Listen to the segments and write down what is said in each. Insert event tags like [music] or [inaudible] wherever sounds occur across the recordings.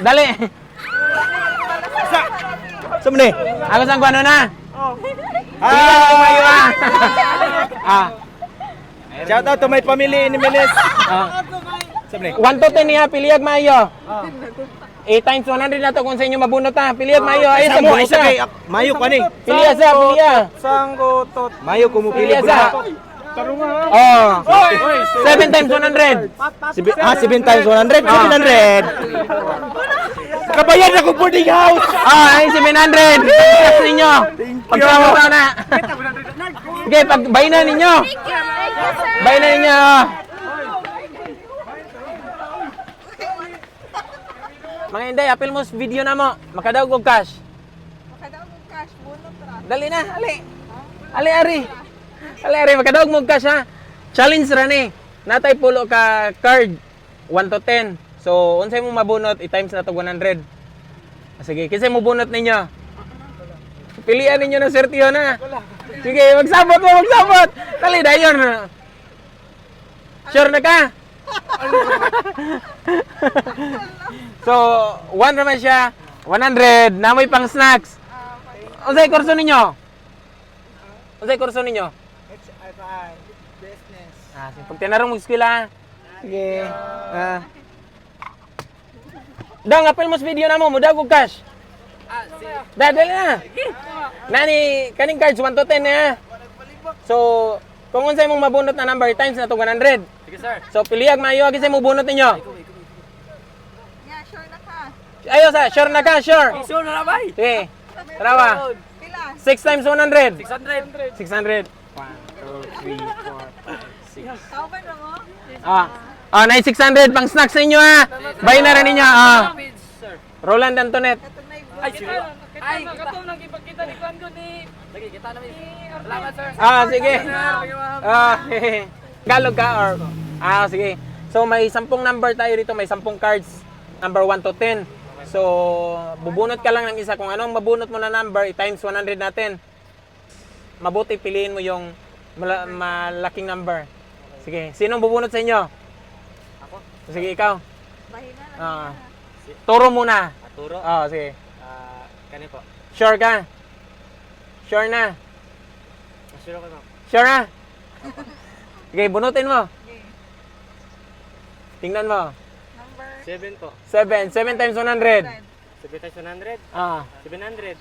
Dali. Saan mo ni? Ako sang ano na? Ah! Pilihan ko mayo ah. ah. Shout out to my family in Milis. ah. Saan mo ni? 1 to 10 niya, piliyag mayo. 8 times 100 na to kung sa inyo mabunot ha. Piliyag mayo. Ay, sa mo, isa sa. kay Mayo ka ni. Piliya sa, piliya. Sanggotot. Mayo kumupili sa. na. Oh. 7 times 100. Sibi- Ah, 7 times 100. 700. [laughs] Kabayan ako boarding house. Ah, ay 700. Pagkas ninyo. Pagkama na. Okay, pag bay na ninyo. Bay na ninyo. Mga inday, apil mo sa video na mo. Makadaog og cash. Makadaog mo cash, bunot ra. Dali na, ali. Ali, ari. Ali, ari, makadaog mo og cash ha. Challenge ra ni. Natay pulo ka card. 1 to 10. So, unsay mo mabunot, i-times na to 100. Ah, Sige, kasi mo bunot ninyo. Pilihan ninyo ng sertiyo na. Sige, magsabot mo, magsabot. Dali, dayon. Sure na ka? [laughs] so, one naman siya. 100. Namoy pang snacks. Unsay kurso ninyo? Unsay kurso ninyo? Business. Ah, sige. Pag tinarong mo eskwela. Sige. Ah. Dang, apel mo sa video na mo, mudag og cash. Ah, sige. Dadali na. Nani, kaning cards 1 to 10 na. So, kung unsay mong mabunot na number times na to 100. Sige, sir. So, piliag maayo agi mo bunot ninyo. Yeah, sure na ka. Ayo sa, sure na ka, sure. Sure na ba? Sige. Tarawa. Pila? 6 times 100. 600. 1 2 600. 3 4 5 6 Kauban mo mo? Ah. Ah, na 600 pang snacks sa inyo ha. Bayin na rin ninyo. Ah. sir. Roland Antonet. Ay, sige. Ay, katong nang ipagkita ni Kwan ni... Lagi, kita namin. Salamat, sir. Ah, sige. Ah, [laughs] Galog ka or Ah, sige. So may 10 number tayo dito, may 10 cards. Number 1 to 10. So bubunot ka lang ng isa kung anong mabunot mo na number, i-times 100 natin. Mabuti piliin mo yung mala- malaking number. Sige, sinong bubunot sa inyo? Sige, ikaw. Bahina lang. Ah. Turo muna. Aturo. Ah, sige. Ah, kani po. Sure ka? Sure na? Sure ako, ma'am. Sure na? Okay, bunutin mo. Okay. Tingnan mo. Number 7 po. 7. 7 times 100. 7 times 100. Ah. 700.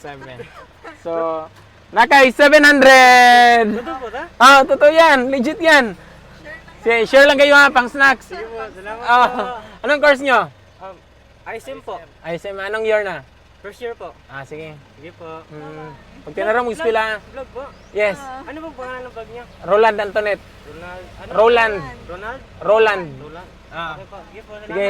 7. So, nakay 700! Totoo po, ta? Ah, totoo yan. Legit yan. Sige, share lang kayo ha, pang snacks. Sige po, salamat po. Ah, anong course nyo? Um, ISM po. Sim, anong year na? First year po. Ah, sige. Sige po. Hmm. Pag tinarang mo eskwela, Vlog po. yes. Ano bang pangalan ng vlog niya? Roland Antonet. Ronald. Ano? Roland. Ronald? Roland. Roland. Ah. Okay po. Sige po. Sige.